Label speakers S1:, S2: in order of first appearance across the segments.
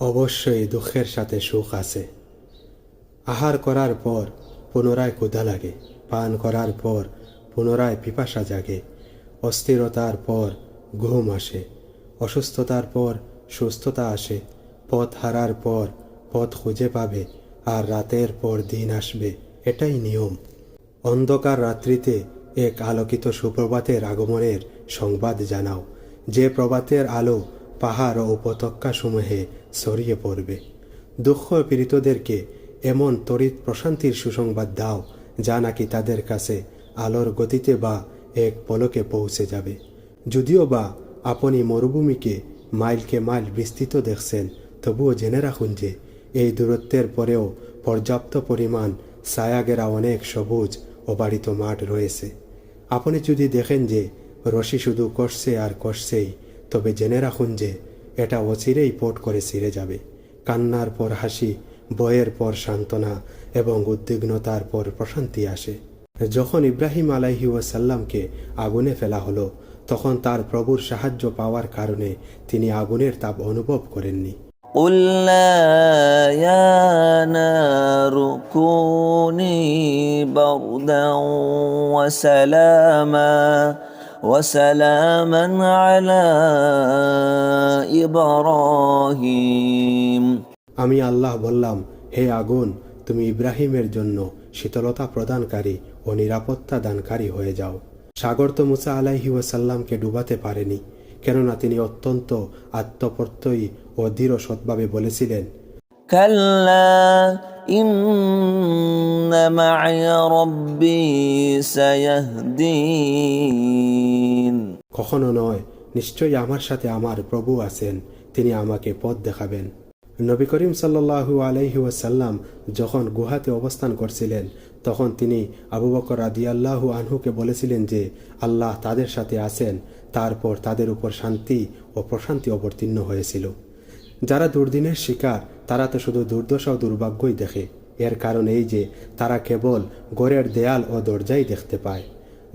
S1: অবশ্যই দুঃখের সাথে সুখ আছে। আহার করার পর পুনরায় ক্ষুধা লাগে। পান করার পর পুনরায় পিপাসা জাগে। অস্থিরতার পর ঘুম আসে। অসুস্থতার পর সুস্থতা আসে। পথ হারার পর পথ খুঁজে পাবে আর রাতের পর দিন আসবে। এটাই নিয়ম। অন্ধকার রাত্রিতে এক আলোকিত সুপ্রভাতের আগমনের সংবাদ জানাও। যে প্রভাতের আলো পাহাড় ও উপত্যকাসমূহে ছড়িয়ে পড়বে। দুঃখ পীড়িতদেরকে এমন তড়িৎ প্রশান্তির সুসংবাদ দাও, যা নাকি তাদের কাছে আলোর গতিতে বা এক পলকে পৌঁছে যাবে। যদিও বা আপনি মরুভূমিকে মাইলকে মাইল বিস্তৃত দেখছেন, তবুও জেনে রাখুন যে এই দূরত্বের পরেও পর্যাপ্ত পরিমাণ ছায়াগেরা অনেক সবুজ ও বাড়িত মাঠ রয়েছে। আপনি যদি দেখেন যে রশি শুধু কষছে আর কষছেই, তবে জেনে রাখুন যে এটা অচিরেই পট করে ছিঁড়ে যাবে। কান্নার পর হাসি বয়ের পর সান্ত্বনা এবং উদ্বিগ্নতার পর প্রশান্তি আসে। যখন ইব্রাহিম আলাইহি ওয়াসাল্লামকে আগুনে ফেলা হলো, তখন তার প্রভুর সাহায্য পাওয়ার কারণে তিনি আগুনের তাপ অনুভব করেননি।
S2: উল্লা يا نار كوني بردا وسلاما وسلاما على ابراهيم
S1: আমি আল্লাহ বললাম হে আগুন তুমি ইব্রাহিমের জন্য শীতলতা প্রদানকারী ও নিরাপত্তা দানকারী হয়ে যাও সাগর তো মুসা আলাইহি ওয়াসাল্লামকে ডুবাতে পারেনি কেননা তিনি অত্যন্ত আত্মপ্রত্যয়ী ও দৃঢ় সৎভাবে বলেছিলেন
S2: كلا إن معي ربي سيهدين
S1: কখনো নয় নিশ্চয়ই আমার সাথে আমার প্রভু আছেন তিনি আমাকে পথ দেখাবেন নবী করিম সাল্লাল্লাহু আলাইহি ওয়াসাল্লাম যখন গুহাতে অবস্থান করছিলেন তখন তিনি আবু বকর রাদিয়াল্লাহু আনহুকে বলেছিলেন যে আল্লাহ তাদের সাথে আছেন তারপর তাদের উপর শান্তি ও প্রশান্তি অবতীর্ণ হয়েছিল যারা দুর্দিনের শিকার তারা তো শুধু দুর্দশা ও দুর্ভাগ্যই দেখে। এর কারণ এই যে, তারা কেবল গড়ের দেয়াল ও দরজাই দেখতে পায়।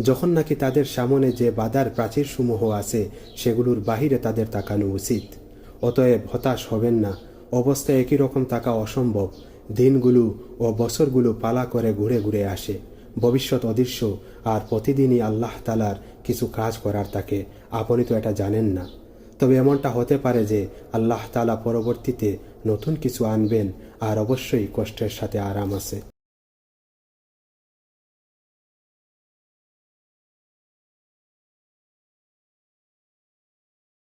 S1: যখন নাকি তাদের সামনে যে বাধার প্রাচীরসমূহ আছে, সেগুলোর বাহিরে তাদের তাকানো উচিত। অতএব হতাশ হবেন না। অবস্থা একই রকম থাকা অসম্ভব। দিনগুলো ও বছরগুলো পালা করে ঘুরে ঘুরে আসে। ভবিষ্যৎ অদৃশ্য, আর প্রতিদিনই আল্লাহ তালার কিছু কাজ করার তাকে। আপনি তো এটা জানেন না। তবে এমনটা হতে পারে যে, আল্লাহ তালা পরবর্তীতে নতুন কিছু আনবেন আর অবশ্যই কষ্টের সাথে আরাম আছে।